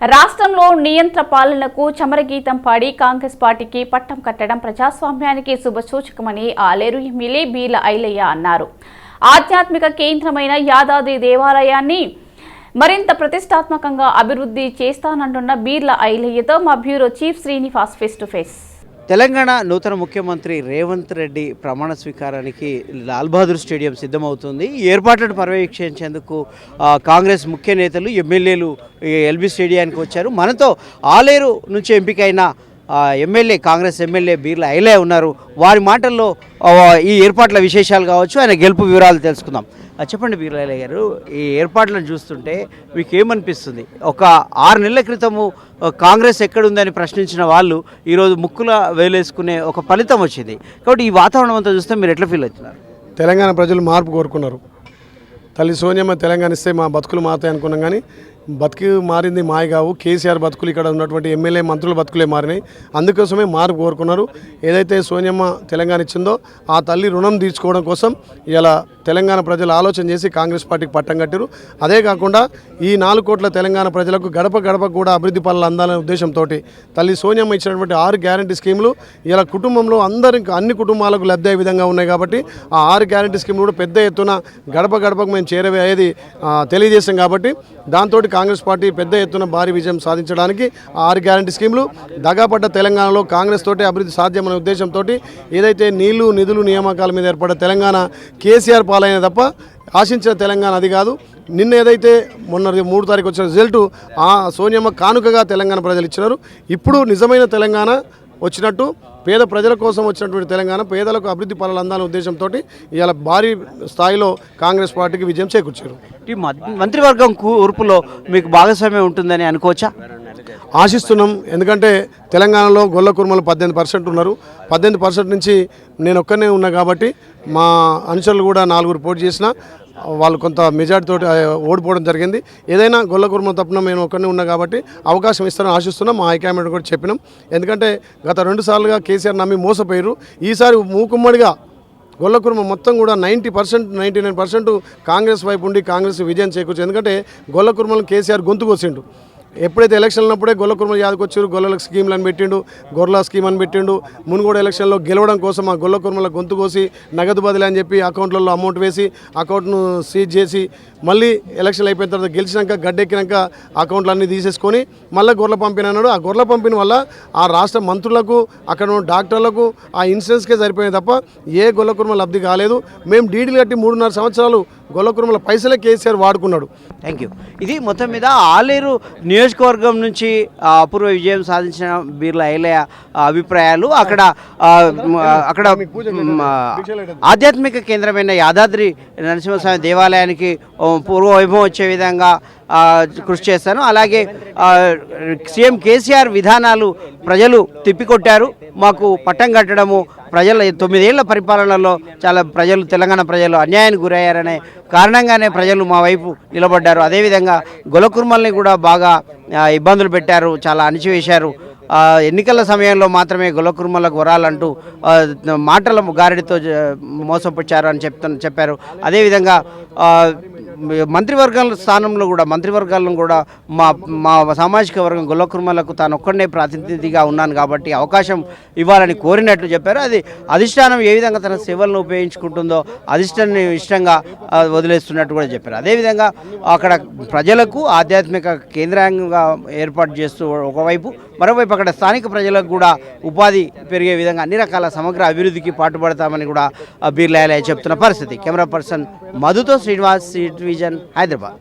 రాష్ట్రంలో నియంత్ర పాలనకు చమరగీతం పాడి కాంగ్రెస్ పార్టీకి పట్టం కట్టడం ప్రజాస్వామ్యానికి శుభసూచకమని ఆలేరు ఎమ్మెల్యే బీల ఐలయ్య అన్నారు. ఆధ్యాత్మిక కేంద్రమైన యాదాద్రి దేవాలయాన్ని మరింత ప్రతిష్టాత్మకంగా అభివృద్ధి చేస్తానంటున్న బీర్ల ఐలయ్యతో మా bureau chief Srinivas face to face Telangana నూతన ముఖ్యమంత్రి రేవంత్ రెడ్డి ప్రమాణ స్వీకారానికి లాల్ బహదూర్ స్టేడియం సిద్ధమవుతుంది. ఈ ఏర్పాట్లను పర్యవేక్షించేందుకు కాంగ్రెస్ ముఖ్య నేతలు ఎమ్మెల్యేలు ఎల్బీ స్టేడియానికి వచ్చారు. మనతో ఆలేరు నుంచి ఎంపికైన ఎమ్మెల్యే కాంగ్రెస్ ఎమ్మెల్యే బీర్ల ఐలే ఉన్నారు. వారి మాటల్లో ఈ ఏర్పాట్ల విశేషాలు కావచ్చు ఆయన గెలుపు వివరాలు తెలుసుకుందాం. చెప్పండి బీర్ల ఐలే గారు ఈ ఏర్పాట్లను చూస్తుంటే మీకు ఏమనిపిస్తుంది ఒక ఆరు నెలల క్రితము కాంగ్రెస్ ఎక్కడుందని ప్రశ్నించిన వాళ్ళు ఈరోజు ముక్కుల వేలేసుకునే ఒక ఫలితం వచ్చింది. కాబట్టి ఈ వాతావరణం అంతా చూస్తే మీరు ఎట్లా ఫీల్ అవుతున్నారు? తెలంగాణ ప్రజలు మార్పు కోరుకున్నారు. తల్లి సోనియమ్మ తెలంగాణ ఇస్తే మా బతుకులు మారుతాయి అనుకున్నాం కానీ బతుకు మారింది మాయగావు. కేసీఆర్ బతుకులు ఇక్కడ ఉన్నటువంటి ఎమ్మెల్యే మంత్రుల బతుకులే మారినాయి. అందుకోసమే మార్పు కోరుకున్నారు. ఏదైతే సోనియమ్మ తెలంగాణ ఇచ్చిందో ఆ తల్లి రుణం తీర్చుకోవడం కోసం ఇలా తెలంగాణ ప్రజలు ఆలోచన చేసి కాంగ్రెస్ పార్టీకి పట్టం కట్టారు. అదే కాకుండా ఈ నాలుగు కోట్ల తెలంగాణ ప్రజలకు గడప గడప కూడా అభివృద్ధి పనులు అందాలనే ఉద్దేశంతో తల్లి సోనియమ్మ ఇచ్చినటువంటి ఆరు గ్యారంటీ స్కీములు ఇలా కుటుంబంలో అందరికి అన్ని కుటుంబాలకు లబ్ధి అయ్యే విధంగా ఉన్నాయి కాబట్టి ఆ ఆరు గ్యారంటీ స్కీములు కూడా పెద్ద ఎత్తున గడప గడపకు మేము చేరవే అయ్యేది కాబట్టి దాంతో కాంగ్రెస్ పార్టీ పెద్ద ఎత్తున భారీ విజయం సాధించడానికి ఆరు గ్యారంటీ స్కీమ్లు దగాపడ్డ తెలంగాణలో కాంగ్రెస్ తోటి అభివృద్ధి సాధ్యమనే ఉద్దేశంతో ఏదైతే నీళ్ళు నిధులు నియామకాల మీద ఏర్పడ్డ తెలంగాణ కేసీఆర్ పాలైన తప్ప ఆశించిన తెలంగాణ అది కాదు. నిన్న ఏదైతే మొన్న మూడు తారీఖు వచ్చిన రిజల్టు ఆ సోనియమ్మ కానుకగా తెలంగాణ ప్రజలు ఇచ్చినారు. ఇప్పుడు నిజమైన తెలంగాణ వచ్చినట్టు పేద ప్రజల కోసం వచ్చినటువంటి తెలంగాణ పేదలకు అభివృద్ధి పనులు అందాలనే ఉద్దేశంతో ఇవాళ భారీ స్థాయిలో కాంగ్రెస్ పార్టీకి విజయం చేకూర్చారు. ఈ మంత్రివర్గం కూర్పులో మీకు భాగస్వామ్యం ఉంటుందని అనుకోవచ్చా? ఆశిస్తున్నాం. ఎందుకంటే తెలంగాణలో గొల్ల కుర్మలు పద్దెనిమిది పర్సెంట్ ఉన్నారు. పద్దెనిమిది పర్సెంట్ నుంచి నేను ఒక్కనే ఉన్నా కాబట్టి మా అనుచరులు కూడా నాలుగురు పోటీ చేసిన వాళ్ళు కొంత మెజార్టీతో ఓడిపోవడం జరిగింది. ఏదైనా గొల్ల కుర్మ తప్పున మేము ఒక్కరిని ఉన్నా కాబట్టి అవకాశం ఇస్తారని ఆశిస్తున్నాం. మా హైకమాండ్ కూడా చెప్పినాం. ఎందుకంటే గత రెండు సార్లుగా కేసీఆర్ నమ్మి మోసపోయారు ఈసారి మూకుమ్మడిగా గొల్లకుర్మ మొత్తం కూడా ninety percent ninety nine percent Congress వైపు ఉండి కాంగ్రెస్ విజయం చేకూర్చు ఎందుకంటే గొల్లకుర్మలను కేసీఆర్ గొంతు కోసిండు. ఎప్పుడైతే ఎలక్షన్ ఉన్నప్పుడే గొల్ల కుర్మల యాదకు వచ్చారు గొల్లలకు స్కీమ్లు అని పెట్టిండు గొర్రెల స్కీమ్ అని పెట్టిండు మునుగోడు ఎలక్షన్లో గెలవడం కోసం ఆ గొల్ల కుర్మల గొంతు కోసి నగదు బదిలీ అని చెప్పి అకౌంట్లలో అమౌంట్ వేసి అకౌంట్ను సీజ్ చేసి మళ్ళీ ఎలక్షన్లు అయిపోయిన తర్వాత గెలిచినాక గడ్డెక్కినాక అకౌంట్లు అన్నీ తీసేసుకొని మళ్ళీ గొర్రెల పంపిణీ అన్నాడు. ఆ గొర్రెల పంపిణీ వల్ల ఆ రాష్ట్ర మంత్రులకు అక్కడ ఉన్న డాక్టర్లకు ఆ ఇన్సూరెన్స్కే సరిపోయింది తప్ప ఏ గొల్ల కుర్మ లబ్ధి కాలేదు. మేము డీడీలు కట్టి మూడున్నర సంవత్సరాలు గొల్ల కుర్మల పైసలే కేసీఆర్ వాడుకున్నాడు. థ్యాంక్ యూ ఇది మొత్తం మీద ఆలేరు నియోజకవర్గం నుంచి అపూర్వ విజయం సాధించిన బీర్ల ఐలయ్య ఆ, అభిప్రాయాలు. అక్కడ అక్కడ ఆధ్యాత్మిక కేంద్రమైన యాదాద్రి నరసింహస్వామి దేవాలయానికి పూర్వవైభవం పూర్వ వైభవం వచ్చే విధంగా కృషి చేస్తాను అలాగే సీఎం కేసీఆర్ విధానాలు ప్రజలు తిప్పికొట్టారు. మాకు పట్టం కట్టడము ప్రజల తొమ్మిదేళ్ళ పరిపాలనలో చాలా ప్రజలు తెలంగాణ ప్రజలు అన్యాయానికి గురయ్యారనే కారణంగానే ప్రజలు మా వైపు నిలబడ్డారు. అదేవిధంగా గొలకుర్మల్ని కూడా బాగా ఇబ్బందులు పెట్టారు చాలా అణిచివేశారు. ఎన్నికల సమయంలో మాత్రమే గొలకుర్మలకు వరాలంటూ మాటల గారడితో మోసపుచ్చారు అని చెప్తు చెప్పారు. అదేవిధంగా మంత్రివర్గాల స్థానంలో కూడా మంత్రివర్గాలను కూడా మా మా సామాజిక వర్గం గొల్లకుర్మలకు తాను ఒక్కడే ప్రాతినిధిగా ఉన్నాను కాబట్టి అవకాశం ఇవ్వాలని కోరినట్లు చెప్పారు. అది అధిష్టానం ఏ విధంగా తన సేవలను ఉపయోగించుకుంటుందో అధిష్టాన్ని ఇష్టంగా వదిలేస్తున్నట్టు కూడా చెప్పారు. అదేవిధంగా అక్కడ ప్రజలకు ఆధ్యాత్మిక కేంద్రంగా ఏర్పాటు చేస్తూ ఒకవైపు మరోవైపు అక్కడ స్థానిక ప్రజలకు కూడా ఉపాధి పెరిగే విధంగా అన్ని రకాల సమగ్ర అభివృద్ధికి పాటుపడతామని కూడా ఆ, బీర్లాయలయ్య చెప్తున్న పరిస్థితి. కెమెరా పర్సన్ మధుతో శ్రీనివాస్ సిటీ విజన్ హైదరాబాద్.